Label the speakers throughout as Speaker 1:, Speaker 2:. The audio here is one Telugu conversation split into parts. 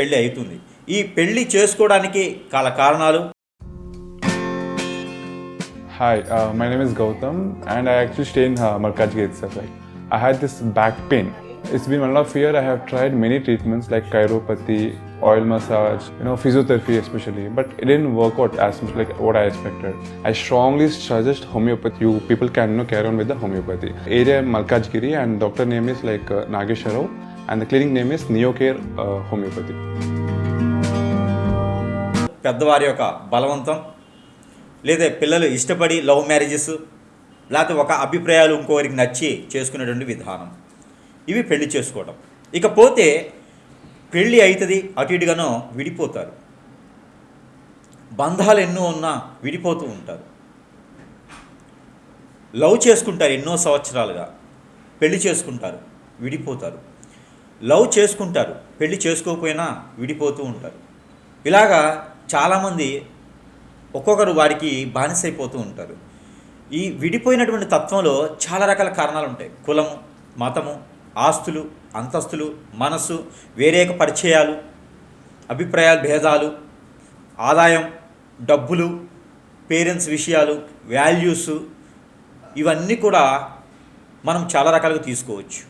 Speaker 1: పెళ్ళి అవుతుంది ఈ పెళ్ళి చేసుకోవడానికి గల కారణాలు
Speaker 2: Hi, uh, my name is Gautam, and I actually stay in uh, Malkajgiri itself. Like, I had this back pain. It's been one and a half year. I have tried many treatments like chiropathy, oil massage, you know, physiotherapy especially, but it didn't work out as much like what I expected. I strongly suggest homeopathy. You people can you know, carry on with the homeopathy. Area Malkajgiri, and doctor name is like uh,
Speaker 1: పెద్దవారి యొక్క బలవంతం లేదా పిల్లలు ఇష్టపడి లవ్ మ్యారేజెస్ లేకపోతే ఒక అభిప్రాయాలు ఇంకోరికి నచ్చి చేసుకునేటువంటి విధానం. ఇవి పెళ్ళి చేసుకోవడం ఇకపోతే పెళ్ళి అవుతుంది అటు ఇటుగానో విడిపోతారు. బంధాలు ఎన్నో ఉన్నా విడిపోతూ ఉంటారు. లవ్ చేసుకుంటారు ఎన్నో సంవత్సరాలుగా. పెళ్ళి చేసుకుంటారు విడిపోతారు. లవ్ చేసుకుంటారు పెళ్ళి చేసుకోకపోయినా విడిపోతూ ఉంటారు. ఇలాగా చాలామంది ఒక్కొక్కరు వారికి బానిసైపోతూ ఉంటారు. ఈ విడిపోయినటువంటి తత్వంలో చాలా రకాల కారణాలు ఉంటాయి. కులము మతము ఆస్తులు అంతస్తులు మనస్సు వేరేక పరిచయాలు అభిప్రాయాల భేదాలు ఆదాయం డబ్బులు పేరెంట్స్ విషయాలు వాల్యూస్ ఇవన్నీ కూడా మనం చాలా రకాలుగా తీసుకోవచ్చు.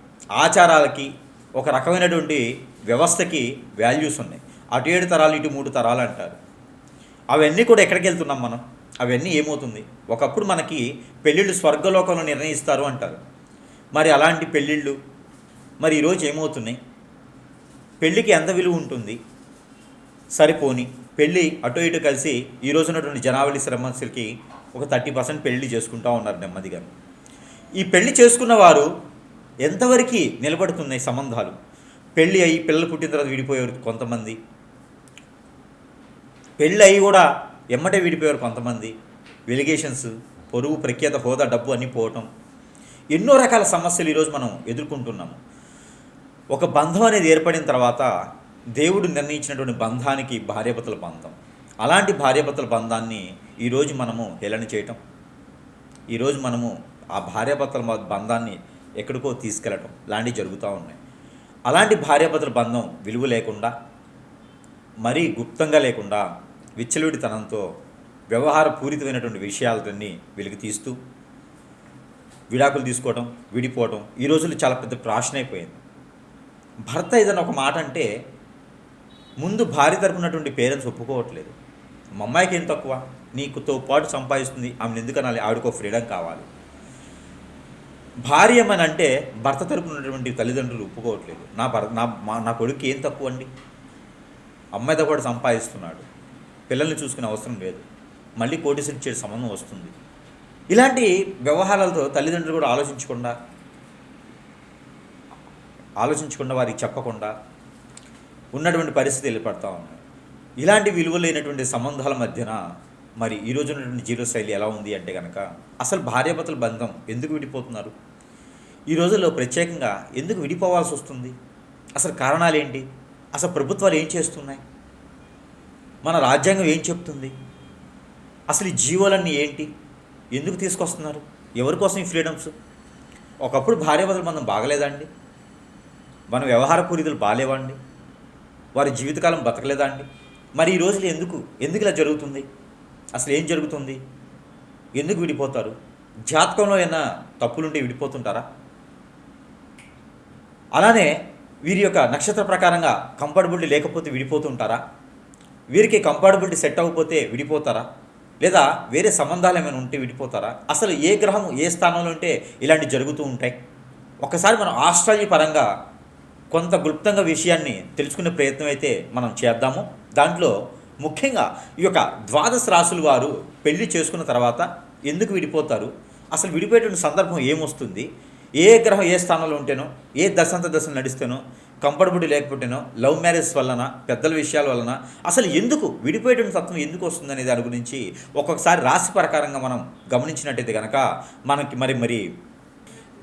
Speaker 1: ఆచారాలకి ఒక రకమైనటువంటి వ్యవస్థకి వాల్యూస్ ఉన్నాయి. అటు ఏడు తరాలు ఇటు మూడు తరాలు అంటారు. అవన్నీ కూడా ఎక్కడికి వెళ్తున్నాం మనం? అవన్నీ ఏమవుతుంది? ఒకప్పుడు మనకి పెళ్ళిళ్ళు స్వర్గలోకంలో నిర్ణయిస్తారు అంటారు. మరి అలాంటి పెళ్ళిళ్ళు మరి ఈరోజు ఏమవుతున్నాయి? పెళ్ళికి ఎంత విలువ ఉంటుంది? సరిపోని పెళ్ళి అటు ఇటు కలిసి ఈ రోజు ఉన్నటువంటి జనావళి శ్రమస్సులకి ఒక థర్టీ పర్సెంట్ పెళ్ళి చేసుకుంటూ ఉన్నారు నెమ్మదిగా. ఈ పెళ్ళి చేసుకున్న వారు ఎంతవరకు నిలబడుతున్నాయి సంబంధాలు? పెళ్ళి అయ్యి పిల్లలు పుట్టిన తర్వాత విడిపోయేవారు కొంతమంది. పెళ్ళి అయ్యి కూడా ఎమ్మటే విడిపోయారు కొంతమంది. వెలిగేషన్స్ పొరుగు ప్రఖ్యాత హోదా డబ్బు అన్నీ పోవటం. ఎన్నో రకాల సమస్యలు ఈరోజు మనం ఎదుర్కొంటున్నాము. ఒక బంధం అనేది ఏర్పడిన తర్వాత దేవుడు నిర్ణయించినటువంటి బంధానికి భార్యాభర్తల బంధం. అలాంటి భార్యాభర్తల బంధాన్ని ఈరోజు మనము హేళన చేయటం. ఈరోజు మనము ఆ భార్యాభర్తల బంధాన్ని ఎక్కడికో తీసుకెళ్ళడం లాంటివి జరుగుతూ ఉన్నాయి. అలాంటి భార్యాభర్తల బంధం విలువ లేకుండా మరీ గుప్తంగా లేకుండా విచ్చలవిడితనంతో వ్యవహార పూరితమైనటువంటి విషయాలన్నీ వెలికి తీస్తూ విడాకులు తీసుకోవడం విడిపోవడం ఈ రోజుల్లో చాలా పెద్ద ప్రాషన్ అయిపోయింది. భర్త ఏదైనా ఒక మాట అంటే ముందు భార్య తరపునటువంటి పేరెంట్స్ ఒప్పుకోవట్లేదు. మా అమ్మాయికి ఏం తక్కువ? నీకుతో పాటు సంపాదిస్తుంది. ఆమెను ఎందుకనాలి? ఆవిడకో ఫ్రీడమ్ కావాలి. భార్యమని అంటే భర్త తరపున ఉన్నటువంటి తల్లిదండ్రులు ఒప్పుకోవట్లేదు. నా భర్త నా మా నా కొడుకు ఏం తక్కువ అండి? అమ్మాయితో కూడా సంపాదిస్తున్నాడు. పిల్లల్ని చూసుకునే అవసరం లేదు. మళ్ళీ కోటీసులు ఇచ్చే సంబంధం వస్తుంది. ఇలాంటి వ్యవహారాలతో తల్లిదండ్రులు కూడా ఆలోచించకుండా ఆలోచించకుండా వారికి చెప్పకుండా ఉన్నటువంటి పరిస్థితి వెళ్ళిపడతా ఉన్నాయి. ఇలాంటి విలువ లేనటువంటి సంబంధాల మధ్యన మరి ఈ రోజు ఉన్నటువంటి జీవన శైలి ఎలా ఉంది అంటే కనుక అసలు భార్యాభర్తల బంధం ఎందుకు విడిపోతున్నారు? ఈ రోజుల్లో ప్రత్యేకంగా ఎందుకు విడిపోవాల్సి వస్తుంది? అసలు కారణాలు ఏంటి? అసలు ప్రభుత్వాలు ఏం చేస్తున్నాయి? మన రాజ్యాంగం ఏం చెప్తుంది? అసలు ఈ జీవోలన్నీ ఏంటి? ఎందుకు తీసుకొస్తున్నారు? ఎవరి కోసం ఈ ఫ్రీడమ్స్? ఒకప్పుడు భార్యాభర్తల బంధం బాగలేదండి మన వ్యవహార పూరితులు బాగాలేవండి వారి జీవితకాలం బతకలేదా అండి? మరి ఈ రోజులు ఎందుకు? ఎందుకు ఇలా జరుగుతుంది? అసలు ఏం జరుగుతుంది? ఎందుకు విడిపోతారు? జాతకంలో ఏమైనా తప్పులుంటే విడిపోతుంటారా? అలానే వీరి యొక్క నక్షత్ర ప్రకారంగా కంఫర్టబిలిటీ లేకపోతే విడిపోతుంటారా? వీరికి కంఫర్టబిలిటీ సెట్ అవ్వకపోతే విడిపోతారా? లేదా వేరే సంబంధాలు ఏమైనా ఉంటే విడిపోతారా? అసలు ఏ గ్రహం ఏ స్థానంలో ఉంటే ఇలాంటివి జరుగుతూ ఉంటాయి? ఒకసారి మనం ఆస్ట్రాలజీ పరంగా కొంత గుప్తంగా విషయాన్ని తెలుసుకునే ప్రయత్నం అయితే మనం చేద్దాము. దాంట్లో ముఖ్యంగా ఈ యొక్క ద్వాదశ రాసుల వారు పెళ్ళి చేసుకున్న తర్వాత ఎందుకు విడిపోతారు? అసలు విడిపోయేటువంటి సందర్భం ఏమొస్తుంది? ఏ గ్రహం ఏ స్థానంలో ఉంటేనో ఏ దశంత దశలు నడిస్తేనో కంఫర్టబుల్ లేకపోతేనో లవ్ మ్యారేజ్ వలన పెద్దల విషయాల వలన అసలు ఎందుకు విడిపోయేటువంటి తత్వం ఎందుకు వస్తుంది అనే దాని గురించి ఒక్కొక్కసారి రాశి ప్రకారంగా మనం గమనించినట్టయితే కనుక మనకి మరి మరి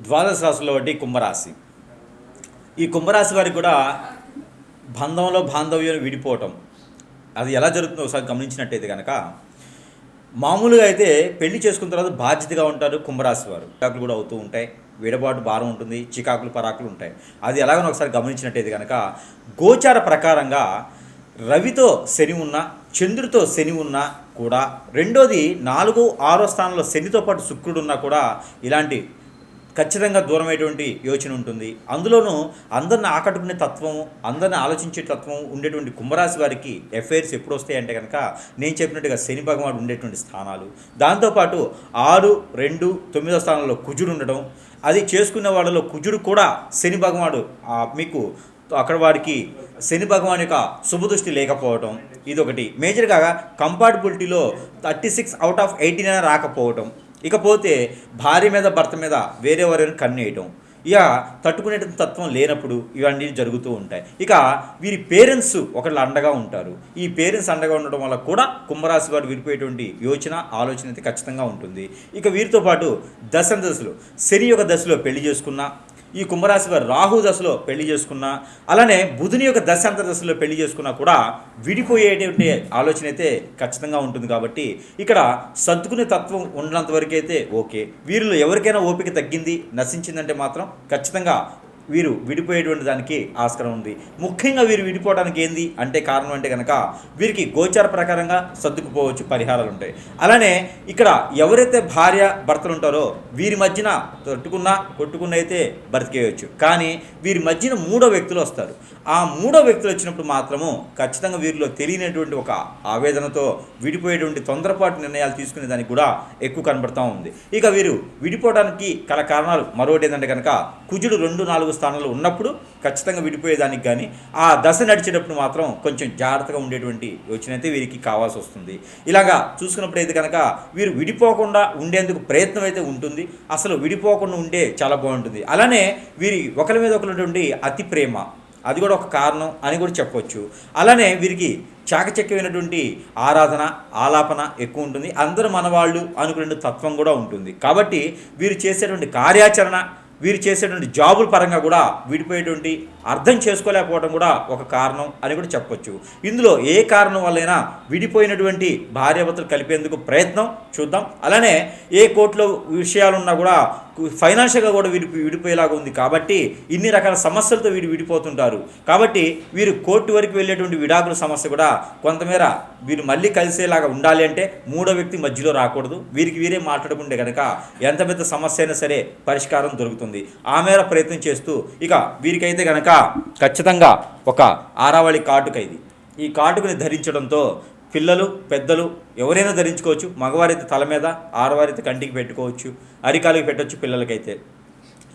Speaker 1: ద్వాదశ రాశుల్లో ఒకటి కుంభరాశి. ఈ కుంభరాశి వారికి కూడా బంధంలో బాంధవ్యం విడిపోవటం అది ఎలా జరుగుతుందో ఒకసారి గమనించినట్టయితే కనుక మామూలుగా అయితే పెళ్ళి చేసుకున్న తర్వాత బాధ్యతగా ఉంటారు కుంభరాశి వారు. చికాకులు కూడా అవుతూ ఉంటాయి విడబాటు భారం ఉంటుంది చికాకులు పరాకులు ఉంటాయి. అది ఎలాగనో ఒకసారి గమనించినట్టయితే కనుక గోచార ప్రకారంగా రవితో శని ఉన్న చంద్రుడితో శని ఉన్నా కూడా రెండోది నాలుగు ఆరో స్థానంలో శనితో పాటు శుక్రుడు ఉన్నా కూడా ఇలాంటి ఖచ్చితంగా దూరమైనటువంటి యోచన ఉంటుంది. అందులోనూ అందరిని ఆకట్టుకునే తత్వము అందరిని ఆలోచించే తత్వం ఉండేటువంటి కుంభరాశి వారికి ఎఫ్ఐఆర్స్ ఎప్పుడు వస్తాయంటే కనుక నేను చెప్పినట్టుగా శని భగవానుడు ఉండేటువంటి స్థానాలు. దాంతోపాటు ఆరు రెండు తొమ్మిదో స్థానంలో కుజుడు ఉండడం అది చేసుకునే వాళ్ళలో కుజుడు కూడా శని భగవానుడు మీకు అక్కడ వారికి శని భగవాన్ యొక్క శుభదృష్టి లేకపోవటం ఇదొకటి. మేజర్గా కంపార్టబిలిటీలో thirty six out of eighteen అయినా రాకపోవటం ఇకపోతే భార్య మీద భర్త మీద వేరే వారిని కన్నేయటం. ఇక తట్టుకునే తత్వం లేనప్పుడు ఇవన్నీ జరుగుతూ ఉంటాయి. ఇక వీరి పేరెంట్స్ ఒకళ్ళు అండగా ఉంటారు. ఈ పేరెంట్స్ అండగా ఉండడం వల్ల కూడా కుంభరాశి వారు విడిపోయేటువంటి యోచన ఆలోచన అయితే ఖచ్చితంగా ఉంటుంది. ఇక వీరితో పాటు దశ దశలు. శని యొక్క దశలో పెళ్ళి చేసుకున్న ఈ కుంభరాశి వారు రాహు దశలో పెళ్ళి చేసుకున్నా అలానే బుధుని యొక్క దశాంత దశలో పెళ్ళి చేసుకున్నా కూడా విడిపోయేటువంటి ఆలోచన అయితే ఖచ్చితంగా ఉంటుంది కాబట్టి ఇక్కడ సర్దుకునే తత్వం ఉన్నంత వరకు అయితే ఓకే. వీరిలో ఎవరికైనా ఓపిక తగ్గింది నశించిందంటే మాత్రం ఖచ్చితంగా వీరు విడిపోయేటువంటి దానికి ఆస్కారం ఉంది. ముఖ్యంగా వీరు విడిపోవడానికి ఏంది? అంటే కారణం అంటే కనుక వీరికి గోచార ప్రకారంగా సర్దుకుపోవచ్చు పరిహారాలు ఉంటాయి. అలానే ఇక్కడ ఎవరైతే భార్య భర్తలు ఉంటారో వీరి మధ్యన తట్టుకున్నా కొట్టుకున్న అయితే బ్రతికేయచ్చు. కానీ వీరి మధ్యన మూడో వ్యక్తులు వస్తారు. ఆ మూడో వ్యక్తులు వచ్చినప్పుడు మాత్రము ఖచ్చితంగా వీరిలో తెలియనటువంటి ఒక ఆవేదనతో విడిపోయేటువంటి తొందరపాటు నిర్ణయాలు తీసుకునే దానికి కూడా ఎక్కువ కనబడతా ఉంది. ఇక వీరు విడిపోవడానికి గల కారణాలు మరొకటి ఏంటంటే కనుక కుజుడు రెండు నాలుగు స్థానంలో ఉన్నప్పుడు ఖచ్చితంగా విడిపోయేదానికి కానీ ఆ దశ నడిచేటప్పుడు మాత్రం కొంచెం జాగ్రత్తగా ఉండేటువంటి యోచన అయితే వీరికి కావాల్సి వస్తుంది. ఇలాగా చూసుకున్నప్పుడు అయితే కనుక వీరు విడిపోకుండా ఉండేందుకు ప్రయత్నం అయితే ఉంటుంది. అసలు విడిపోకుండా ఉంటే చాలా బాగుంటుంది. అలానే వీరి ఒకరి మీద ఒకరి అతి ప్రేమ అది కూడా ఒక కారణం అని కూడా చెప్పొచ్చు. అలానే వీరికి చాకచక్యమైనటువంటి ఆరాధన ఆలాపన ఎక్కువ ఉంటుంది. అందరూ మనవాళ్ళు అనుకునే తత్వం కూడా ఉంటుంది. కాబట్టి వీరు చేసేటువంటి కార్యాచరణ వీరు చేసేటువంటి జాబుల పరంగా కూడా విడిపోయేటువంటి అర్థం చేసుకోలేకపోవడం కూడా ఒక కారణం అని కూడా చెప్పొచ్చు. ఇందులో ఏ కారణం వల్లైనా విడిపోయినటువంటి భార్యాభర్తలు కలిపేందుకు ప్రయత్నం చూద్దాం. అలానే ఏ కోర్టులో విషయాలున్నా కూడా ఫైనాన్షియల్గా కూడా విడిపి విడిపోయేలాగా ఉంది. కాబట్టి ఇన్ని రకాల సమస్యలతో వీడు విడిపోతుంటారు. కాబట్టి వీరు కోర్టు వరకు వెళ్ళేటువంటి విడాకుల సమస్య కూడా కొంతమేర వీరు మళ్ళీ కలిసేలాగా ఉండాలి అంటే మూడో వ్యక్తి మధ్యలో రాకూడదు. వీరికి వీరే మాట్లాడుకుంటే కనుక ఎంత పెద్ద సమస్య అయినా సరే పరిష్కారం దొరుకుతుంది. ఆ మేర ప్రయత్నం చేస్తూ ఇక వీరికైతే కనుక ఖచ్చితంగా ఒక ఆరావళి కాటుక ఇది. ఈ కాటుకని ధరించడంతో పిల్లలు పెద్దలు ఎవరైనా ధరించుకోవచ్చు. మగవారైతే తల మీద ఆడవారైతే కంటికి పెట్టుకోవచ్చు. అరికాలకి పెట్టవచ్చు పిల్లలకైతే.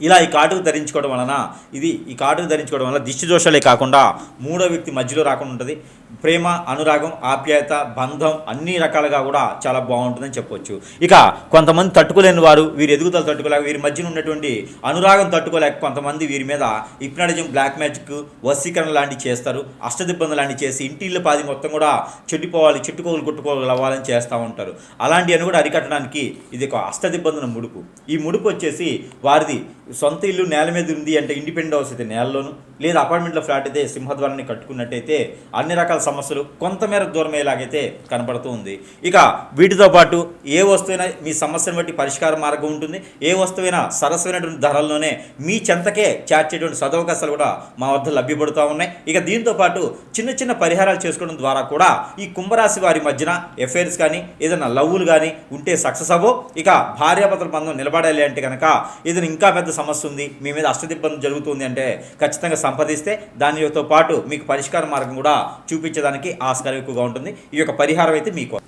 Speaker 1: ఇలా ఈ కాటుకు ధరించుకోవడం వలన ఇది ఈ కాటుకు ధరించుకోవడం వల్ల దిష్టి దోషాలే కాకుండా మూడో వ్యక్తి మధ్యలో రాకుండా ఉంటుంది. ప్రేమ అనురాగం ఆప్యాయత బంధం అన్ని రకాలుగా కూడా చాలా బాగుంటుందని చెప్పొచ్చు. ఇక కొంతమంది తట్టుకోలేని వారు వీరి ఎదుగుదల తట్టుకోలేక వీరి మధ్యన ఉన్నటువంటి అనురాగం తట్టుకోలేక కొంతమంది వీరి మీద హిప్నాటిజం బ్లాక్ మ్యాజిక్ వశీకరణ లాంటివి చేస్తారు. అష్టదిబ్బంది లాంటివి చేసి ఇంటిళ్ళ పాది మొత్తం కూడా చెడిపోవాలి చెట్టుకోగలు కొట్టుకోగలవ్వాలని చేస్తూ ఉంటారు. అలాంటివన్నీ కూడా అరికట్టడానికి ఇది ఒక అష్టదిబ్బందుల ముడుపు. ఈ ముడుపు వచ్చేసి వారిది సొంత ఇల్లు నేల మీద ఉంది అంటే ఇండిపెండెంట్ హౌస్ అయితే నేలలోను లేదా అపార్ట్మెంట్లో ఫ్లాట్ అయితే సింహద్వారాన్ని కట్టుకున్నట్టయితే అన్ని రకాల సమస్యలు కొంతమేర దూరమయ్యేలాగైతే కనపడుతూ ఉంది. ఇక వీటితో పాటు ఏ వస్తువైనా మీ సమస్యను బట్టి పరిష్కార మార్గం ఉంటుంది. ఏ వస్తువైనా సరసమైనటువంటి ధరల్లోనే మీ చెంతకే చేర్చేటువంటి సదవకాశాలు కూడా మా వద్ద లభ్యపడుతూ ఉన్నాయి. ఇక దీంతో పాటు చిన్న చిన్న పరిహారాలు చేసుకోవడం ద్వారా కూడా ఈ కుంభరాశి వారి మధ్యన ఎఫైర్స్ కానీ ఏదైనా లవ్వులు కానీ ఉంటే సక్సెస్ అవ్వో ఇక భార్యాభర్తల బంధం నిలబడాలి అంటే కనుక ఏదైనా ఇంకా పెద్ద సమస్య ఉంది మీ మీద అష్టదిబ్బంది జరుగుతుంది అంటే ఖచ్చితంగా సంప్రదిస్తే దానితో పాటు మీకు పరిష్కార మార్గం కూడా చూపించడానికి ఆస్కారం ఎక్కువగా ఉంటుంది. ఈ యొక్క పరిహారం అయితే మీకు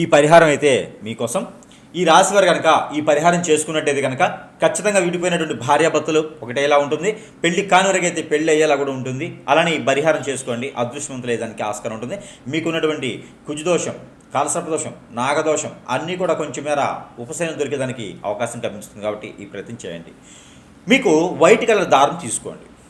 Speaker 1: ఈ పరిహారం అయితే మీకోసం ఈ రాశి వారు కనుక ఈ పరిహారం చేసుకున్నట్టయితే కనుక ఖచ్చితంగా విడిపోయినటువంటి భార్యాభర్తలు ఒకటేలా ఉంటుంది. పెళ్ళి కానివరకైతే అయితే పెళ్ళి అయ్యేలా కూడా ఉంటుంది. అలానే ఈ పరిహారం చేసుకోండి. అదృష్టవంతులు దానికి ఆస్కారం ఉంటుంది. మీకున్నటువంటి కుజుదోషం కాలసర్పదోషం నాగదోషం అన్నీ కూడా కొంచెం మేర ఉపశమనం దొరికేదానికి అవకాశం కనిపిస్తుంది కాబట్టి ఈ ప్రయత్నం చేయండి. మీకు వైట్ కలర్ దారం తీసుకోండి.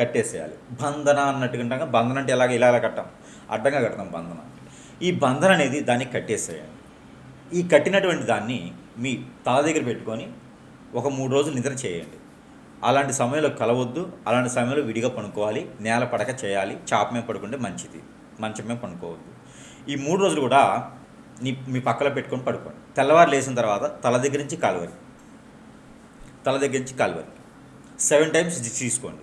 Speaker 1: కట్టేసేయాలి. బంధన అన్నట్టుగా ఉంటాం బంధన అంటే ఎలాగ ఇలా ఇలా కట్టాం? అడ్డంగా కడతాం బంధన ఈ బంధన అనేది దానికి కట్టేసేయాలి. ఈ కట్టినటువంటి దాన్ని మీ తల దగ్గర పెట్టుకొని ఒక మూడు రోజులు నిద్ర చేయండి. అలాంటి సమయంలో కలవద్దు అలాంటి సమయంలో విడిగా పడుకోవాలి నేల పడక చేయాలి చాప మీద పడుకుంటే మంచిది మంచం మీద పడుకోవద్దు ఈ మూడు రోజులు కూడా నీ మీ పక్కలో పెట్టుకొని పడుకోండి. తెల్లవారు లేచిన తర్వాత తల దగ్గర నుంచి కాలువరి తల దగ్గర నుంచి కాలువరి సెవెన్ టైమ్స్ తీసుకోండి.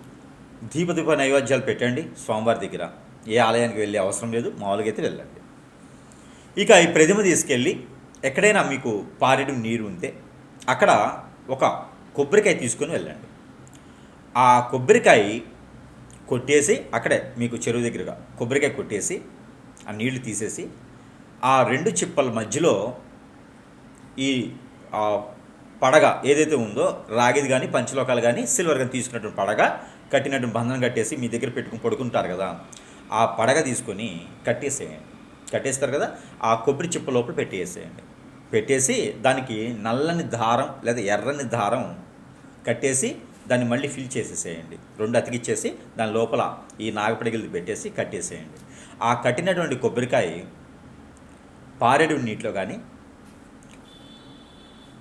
Speaker 1: దీపదీప నైవేద్యాలు పెట్టండి స్వామివారి దగ్గర. ఏ ఆలయానికి వెళ్ళే అవసరం లేదు మామూలుగా అయితే వెళ్ళండి. ఇక ఈ ప్రతిమ తీసుకెళ్ళి ఎక్కడైనా మీకు పారేడు నీరు ఉంటే అక్కడ ఒక కొబ్బరికాయ తీసుకొని వెళ్ళండి. ఆ కొబ్బరికాయ కొట్టేసి అక్కడే మీకు చెరువు దగ్గరగా కొబ్బరికాయ కొట్టేసి ఆ నీళ్ళు తీసేసి ఆ రెండు చిప్పల మధ్యలో ఈ పడగ ఏదైతే ఉందో రాగిది కానీ పంచలోకాలు కానీ సిల్వర్ కానీ తీసుకున్నటువంటి పడగ కట్టినటువంటి బంధనం కట్టేసి మీ దగ్గర పెట్టుకుని పడుకుంటారు కదా ఆ పడగ తీసుకొని కట్టేసేయండి. కట్టేస్తారు కదా ఆ కొబ్బరి చిప్ప లోపల పెట్టేసేయండి. పెట్టేసి దానికి నల్లని దారం లేదా ఎర్రని దారం కట్టేసి దాన్ని మళ్ళీ ఫిల్ చేసేసేయండి. రెండు అతికిచ్చేసి దాని లోపల ఈ నాగపడిగలు పెట్టేసి కట్టేసేయండి. ఆ కట్టినటువంటి కొబ్బరికాయ పారేడు నీటిలో కానీ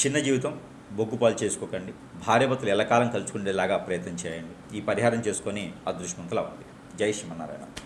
Speaker 1: చిన్న జీవితం బొగ్గుపాలు చేసుకోకండి. భార్యాభర్తలు ఎల్లకాలం కలుసుకునేలాగా ప్రయత్నం చేయండి. ఈ పరిహారం చేసుకొని అదృష్టవంతులు అవ్వండి. జై శ్రీమన్నారాయణ.